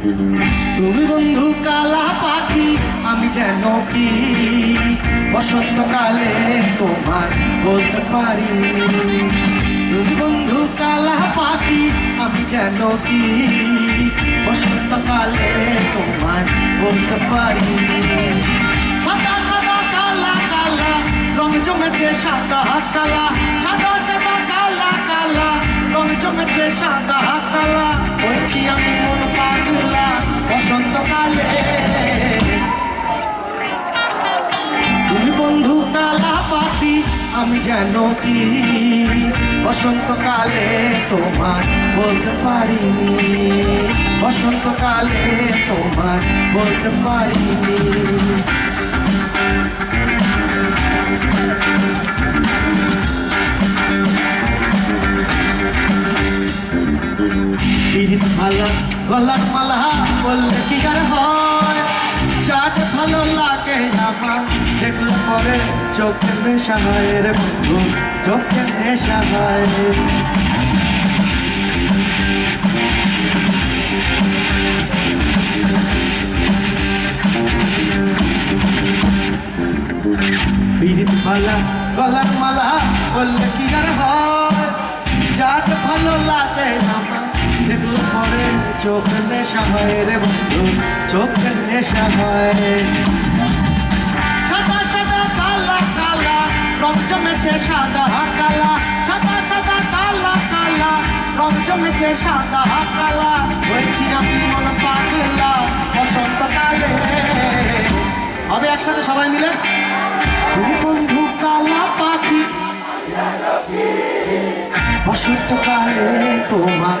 তুমি বন্ধু কালা পাখি আমি যেন কি? বসন্তকালে তোমার বলতে পারি। তুমি বন্ধু কালা পাখি আমি যেন কি? বসন্তকালে তোমার বলতে পারি। কালা কালা, রং জমেছে সাদা কালা, সাদা জমেছে সাদা কালা বলছি আমি মন পাগলা, বসন্তকালে। তুমি বন্ধু কালা পাখি আমি যেন কি? বসন্তকালে তোমার বলতে পারিনি। বসন্তকালে তোমার বলতে পারিনি। গলার মালা বললে কি আর হয়? চাট ভালো লাগে আমার দেখলে পরে চোখের নেশা হয় রে বন্ধু, চোখের নেশা হয়। পিরিত ভালা গলার মালা বললে কি আর হয়? চাট ভালো লাগে আমার দেখলে পরে চোখের নেশা হয় রে বন্ধু চোখের নেশা হয়। সাদা সাদা, কালা কালা রং জমেছে সাদা, কালা। সাদা সাদা, কালা কালা রং জমেছে সাদা, কালা। বলছি আমি মন পাগলা বসন্তকালে হবে একসাথে সবাই মিলে? বন্ধু কালা পাখি। বসন্তকালে তোমার